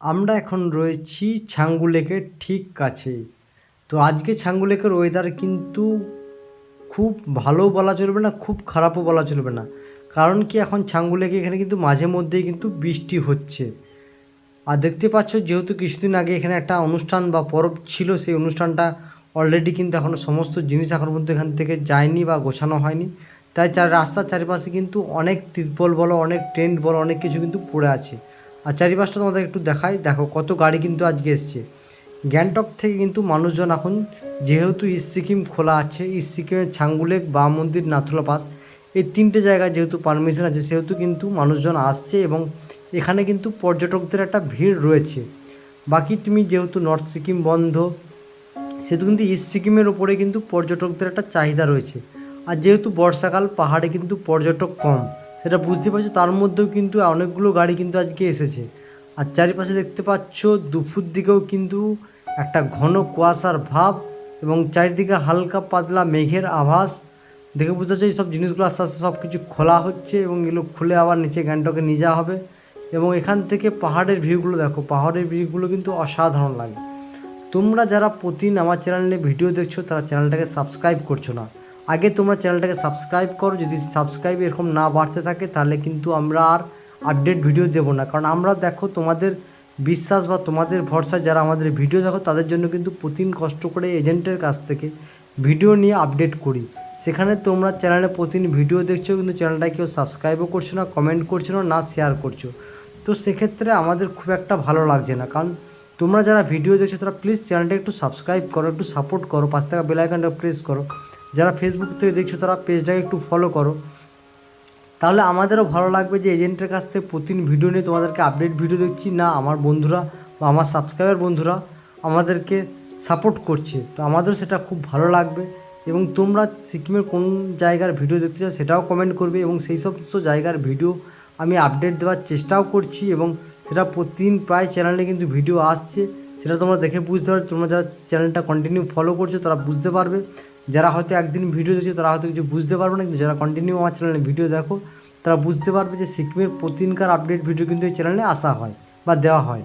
আমরা এখন রয়েছি ছাঙ্গু লেকের ঠিক কাছে। তো আজকে ছাঙ্গু লেকের ওয়েদার কিন্তু খুব ভালো বলা চলবে না, খুব খারাপও বলা চলবে না। কারণ কি, এখন ছাঙ্গু লেকে এখানে কিন্তু মাঝে মধ্যেই কিন্তু বৃষ্টি হচ্ছে। আর দেখতে পাচ্ছ, যেহেতু কিছুদিন আগে এখানে একটা অনুষ্ঠান বা পরব ছিল, সেই অনুষ্ঠানটা অলরেডি কিন্তু এখনও সমস্ত জিনিস এখন পর্যন্ত এখান থেকে যায়নি বা গোছানো হয়নি। তাই চার, রাস্তার চারিপাশে কিন্তু অনেক তিরপল বলো, অনেক টেন্ট বলো, অনেক কিছু কিন্তু পড়ে আছে। আর চারিপাশটা তোমাদের একটু দেখাই। দেখো কত গাড়ি কিন্তু আজকে এসছে। গ্যাংটক থেকে কিন্তু মানুষজন এখন যেহেতু ইস্ট সিকিম খোলা আছে ইস্ট সিকিমের ছাঙ্গুলেক বা মন্দির নাথুলা পাস এই তিনটে জায়গায় যেহেতু পারমিশন আছে, সেহেতু কিন্তু মানুষজন আসছে এবং এখানে কিন্তু পর্যটকদের একটা ভিড় রয়েছে। বাকি তুমি যেহেতু নর্থ সিকিম বন্ধ, সেহেতু কিন্তু ইস্ট সিকিমের ওপরে কিন্তু পর্যটকদের একটা চাহিদা রয়েছে। আর যেহেতু বর্ষাকাল, পাহাড়ে কিন্তু পর্যটক কম। সেটা বুঝতে পারছ, তার মধ্যেও কিন্তু অনেকগুলো গাড়ি কিন্তু আজকে এসেছে। আর চারিপাশে দেখতে পাচ্ছ, দুপুর দিকেও কিন্তু একটা ঘন কুয়াশার ভাব এবং চারিদিকে হালকা পাতলা মেঘের আভাস। দেখে বুঝতে পারছ সব জিনিসগুলো আস্তে আস্তে সব কিছু খোলা হচ্ছে এবং এগুলো খুলে আবার নিচে গ্যাংটকে নিয়ে যাওয়া হবে। এবং এখান থেকে পাহাড়ের ভিউগুলো দেখো, পাহাড়ের ভিউগুলো কিন্তু অসাধারণ লাগে। তোমরা যারা প্রতিদিন আমার চ্যানেলে ভিডিও দেখছ, তারা চ্যানেলটাকে সাবস্ক্রাইব করছ না। আগে তোমরা চ্যানেলটাকে সাবস্ক্রাইব করো, যদি সাবস্ক্রাইব এরকম না বাড়তে থাকে, তাহলে কিন্তু আমরা আর আপডেট ভিডিও দেবো না। কারণ আমরা দেখো তোমাদের বিশ্বাস বা তোমাদের ভরসা, যারা আমাদের ভিডিও দেখো, তাদের জন্য কিন্তু প্রতিদিন কষ্ট করে এজেন্টের কাছ থেকে ভিডিও নিয়ে আপডেট করি। সেখানে তোমরা চ্যানেলে প্রতিদিন ভিডিও দেখছ, কিন্তু চ্যানেলটা কেউ সাবস্ক্রাইবও করছ না কমেন্ট করছ না না শেয়ার করছ। তো সেক্ষেত্রে আমাদের খুব একটা ভালো লাগছে না। কারণ তোমরা যারা ভিডিও দেখছ, তারা প্লিজ চ্যানেলটা একটু সাবস্ক্রাইব করো, একটু সাপোর্ট করো পাঁচ টাকা বেলাইকানটা প্রেস করো। যারা ফেসবুক থেকে দেখছ, তারা পেজটাকে একটু ফলো করো। তাহলে আমাদেরও ভালো লাগবে যে এজেন্টের কাছ থেকে প্রতিদিন ভিডিও নিয়ে তোমাদেরকে আপডেট ভিডিও দেখছি। না, আমার বন্ধুরা বা আমার সাবস্ক্রাইবার বন্ধুরা আমাদেরকে সাপোর্ট করছে। তো আমাদেরও সেটা খুব ভালো লাগবে এবং তোমরা সিকিমের কোন জায়গার ভিডিও দেখতে চাও সেটাও কমেন্ট করবে এবং সেই সমস্ত জায়গার ভিডিও আমি আপডেট দেওয়ার চেষ্টাও করছি এবং সেটা প্রতিদিন প্রায় চ্যানেলে কিন্তু ভিডিও আসছে। সেটা তোমরা দেখে বুঝতে পারো তোমরা যারা চ্যানেলটা কন্টিনিউ ফলো করছ, তারা বুঝতে পারবে। যারা হয়তো একদিন ভিডিও দেখছ, তারা হয়তো কিছু বুঝতে পারবে না, কিন্তু যারা কন্টিনিউ আমার চ্যানেলে ভিডিও দেখো, তারা বুঝতে পারবে যে সিকিমের প্রতিদিনকার আপডেট ভিডিও কিন্তু এই চ্যানেলে আসা হয় বা দেওয়া হয়।